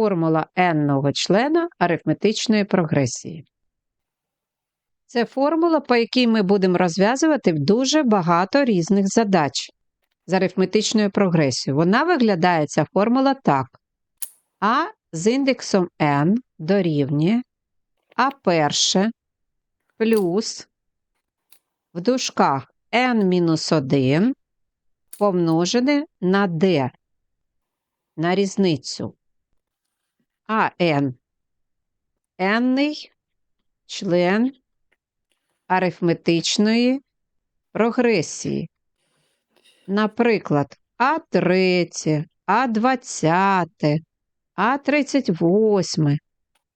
Формула n-ного члена арифметичної прогресії. Це формула, по якій ми будемо розв'язувати дуже багато різних задач з арифметичною прогресією. Вона виглядає ця формула так. А з індексом n дорівнює А перше плюс в дужках n-1 помножене на d на різницю. А n n член арифметичної прогресії. Наприклад, А3, А20, А38,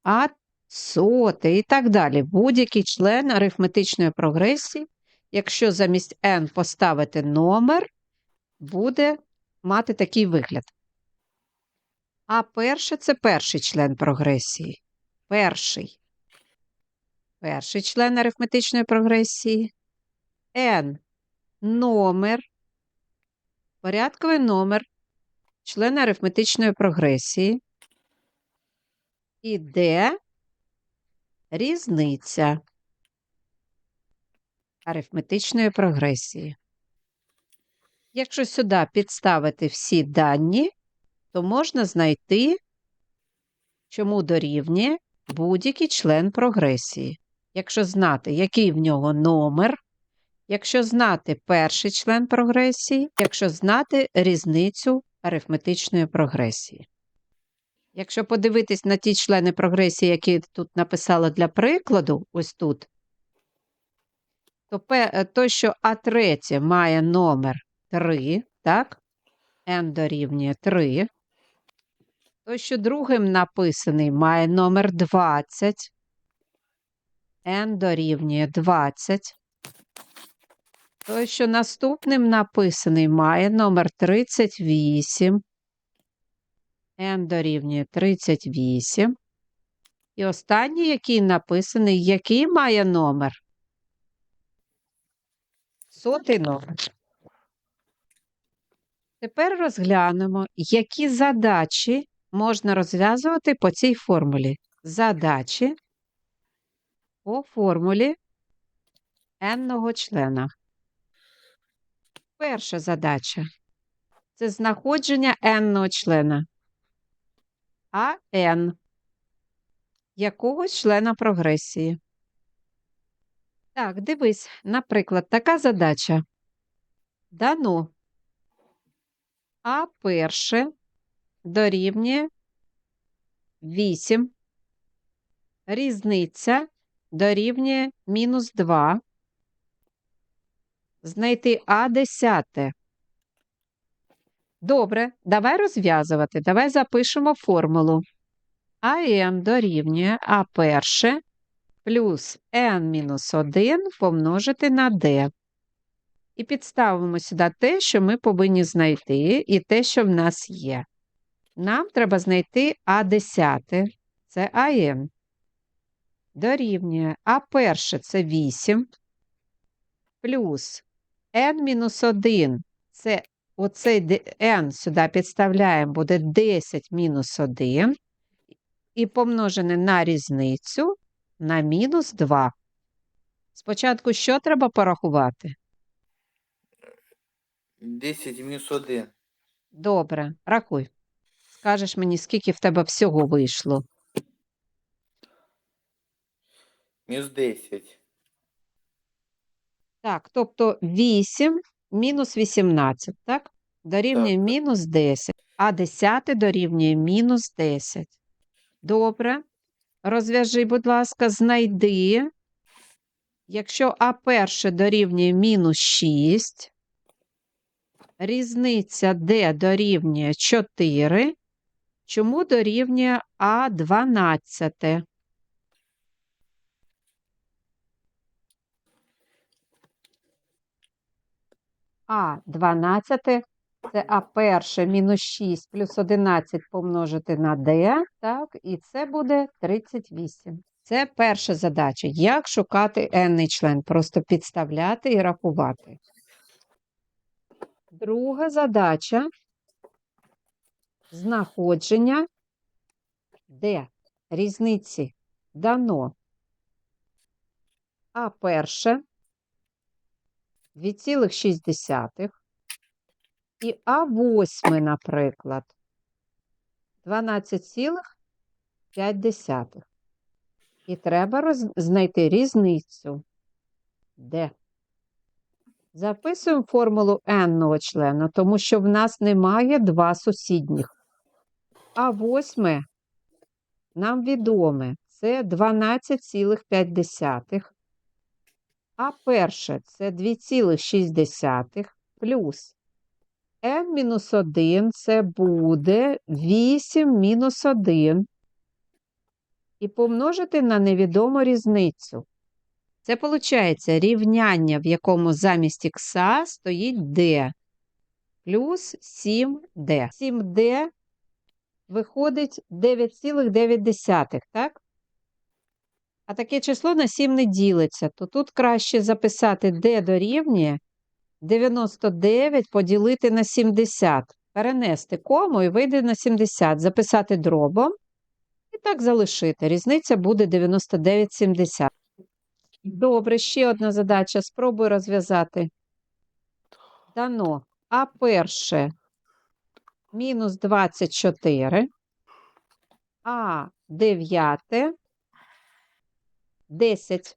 А100 і так далі. Будь-який член арифметичної прогресії, якщо замість n поставити номер, буде мати такий вигляд. А перше це перший член прогресії. Перший. Перший член арифметичної прогресії. N номер. Порядковий номер члена арифметичної прогресії. І D різниця арифметичної прогресії. Якщо сюди підставити всі дані, то можна знайти, чому дорівнює будь-який член прогресії. Якщо знати, який в нього номер, якщо знати перший член прогресії, якщо знати різницю арифметичної прогресії. Якщо подивитись на ті члени прогресії, які тут написала для прикладу, ось тут, то пе- то, що А3 має номер 3, так? n дорівнює 3, той, що другим написаний, має номер 20. n дорівнює 20. Той, що наступним написаний, має номер 38. n дорівнює 38. І останній, який написаний, який має номер? Сотий номер. Тепер розглянемо, які задачі можна розв'язувати по цій формулі. Задачі по формулі n-ного члена. Перша задача це знаходження n-ного члена. А n якогось члена прогресії. Так, дивись, наприклад, така задача. Дано А перше дорівнює 8. Різниця дорівнює мінус 2. Знайти А десяте. Добре, давай розв'язувати. Давай запишемо формулу. АН дорівнює А перше плюс n-1 помножити на d. І підставимо сюди те, що ми повинні знайти, і те, що в нас є. Нам треба знайти А10, це АН. Дорівнює А перше це 8, плюс n-1 це оцей n сюди підставляємо, буде 10 мінус 1, і помножене на різницю на мінус 2. Спочатку що треба порахувати? 10 мінус 1. Добре, рахуй. Скажеш мені, скільки в тебе всього вийшло. Мінус 10. Так, тобто 8 мінус 18, так? Дорівнює Так. мінус 10, а 10 дорівнює мінус 10. Добре. Розв'яжи, будь ласка, знайди. Якщо А перше дорівнює мінус 6, різниця Д дорівнює 4, чому дорівнює А 12? А 12 це А перше мінус 6 плюс 11 помножити на d, так, і це буде 38. Це перша задача. Як шукати n член? Просто підставляти і рахувати. Друга задача знаходження Де різниці дано А перше 2,6 і А восьме, наприклад, 12,5. І треба роз... знайти різницю. Де? Записуємо формулу n члена, тому що в нас немає два сусідніх. А восьме нам відоме це 12,5. А перше це 2,6 плюс n-1 це буде 8 мінус 1 і помножити на невідому різницю. Це виходить рівняння, в якому замість х стоїть d плюс 7d. 7d виходить 9,9, так? А таке число на 7 не ділиться, то тут краще записати d дорівнює 99 поділити на 70. Перенести кому і вийде на 70. Записати дробом і так залишити. Різниця буде 99,70. Добре, ще одна задача. Спробую розв'язати. Дано. А перше мінус 24. А дев'яте 10.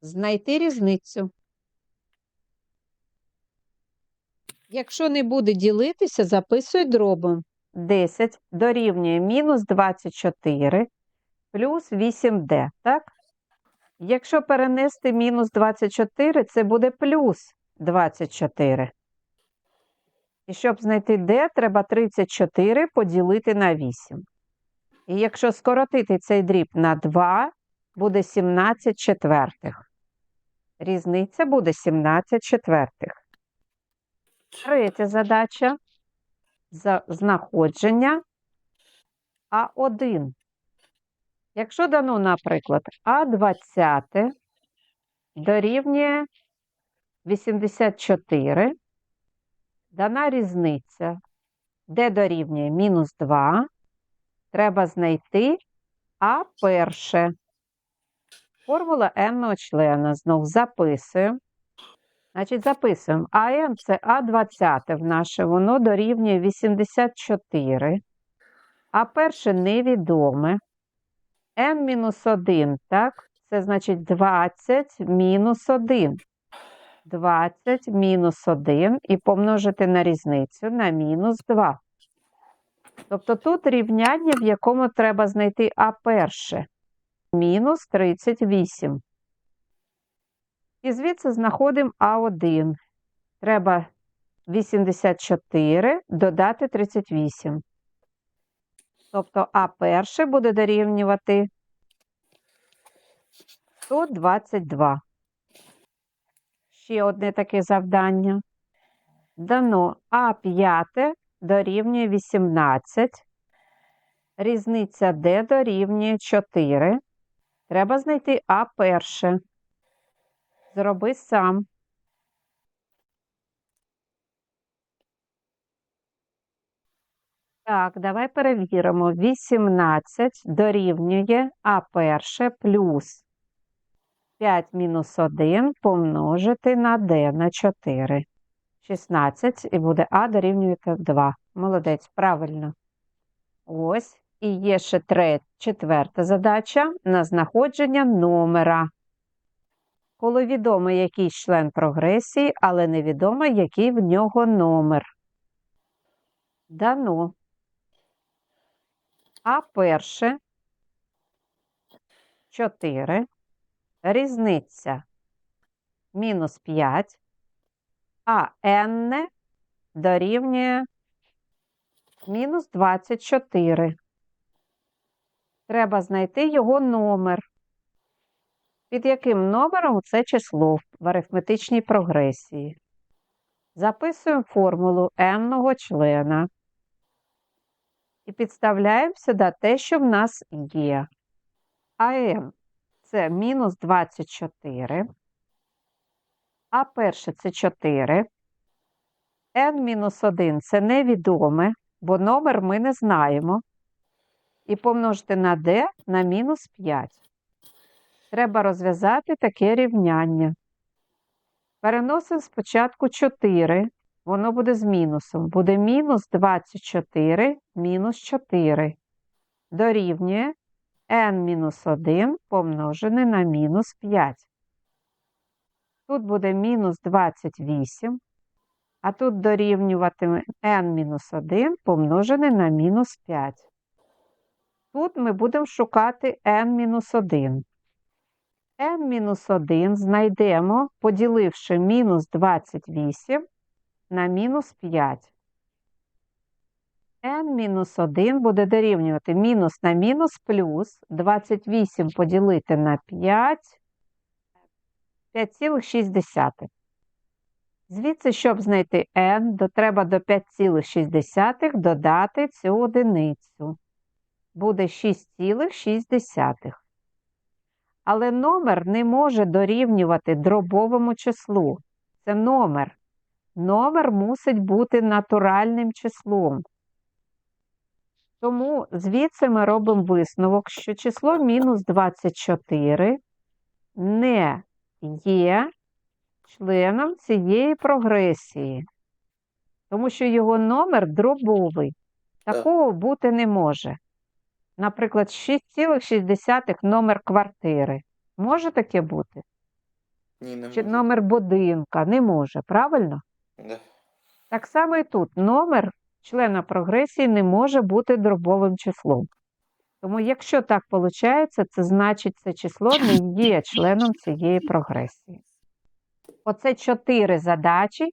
Знайти різницю. Якщо не буде ділитися, записуй дробом. 10 дорівнює мінус 24 плюс 8d, так? Якщо перенести мінус 24, це буде плюс 24. І щоб знайти d, треба 34 поділити на 8. І якщо скоротити цей дріб на 2, буде 17 четвертих. Різниця буде 17 четвертих. Третя задача за знаходження А1. Якщо дано, наприклад, А20 дорівнює 84, дана різниця, де дорівнює мінус 2, треба знайти А перше. Формула n члена знов записуємо. Значить, записуємо. АН це А20 в наше, воно дорівнює 84. А перше невідоме. N-1, так? Це значить 20 мінус 1. 20 мінус 1 і помножити на різницю на мінус 2. Тобто тут рівняння, в якому треба знайти А перше. Мінус 38. І звідси знаходимо А1. Треба 84 додати 38. Тобто А перше буде дорівнювати 122. Ще одне таке завдання. Дано А5 дорівнює 18. Різниця Д дорівнює 4. Треба знайти А перше. Зроби сам. Так, давай перевіримо. 18 дорівнює А перше плюс 5 мінус 1 помножити на D на 4. 16 і буде А дорівнює 2. Молодець, правильно. Ось. І є ще третя, четверта задача на знаходження номера. Коли відомо якийсь член прогресії, але невідомо, який в нього номер. Дано. А перше 4. Різниця мінус 5, а n дорівнює мінус 24. Треба знайти його номер. Під яким номером це число в арифметичній прогресії? Записуємо формулу n члена і підставляємо сюди те, що в нас є. А n це мінус 24, а перше це 4. n-1 це невідоме, бо номер ми не знаємо. і помножити на d на мінус 5. Треба розв'язати таке рівняння. Переносимо спочатку 4, воно буде з мінусом. Буде мінус 24 мінус 4. Дорівнює n-1 помножене на мінус 5. Тут буде мінус 28, а тут дорівнюватиме n-1 помножене на мінус 5. Тут ми будемо шукати n-1. n-1 знайдемо, поділивши мінус 28 на мінус 5. N-1 буде дорівнювати мінус на мінус плюс 28 поділити на 5 5,6. Звідси, щоб знайти n, то треба до 5,6 додати цю одиницю. Буде 6,6. Але номер не може дорівнювати дробовому числу. Це номер. Номер мусить бути натуральним числом. Тому звідси ми робимо висновок, що число мінус 24 не є членом цієї прогресії, тому що його номер дробовий. Такого бути не може. Наприклад, 6,6 номер квартири. Може таке бути? Ні, не Чи може. номер будинка? Не може, правильно? Да. Так само і тут номер члена прогресії не може бути дробовим числом. Тому, якщо так виходить, це значить, це число не є членом цієї прогресії. Оце чотири задачі,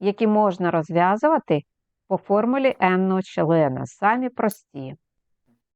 які можна розв'язувати по формулі n члена, самі прості.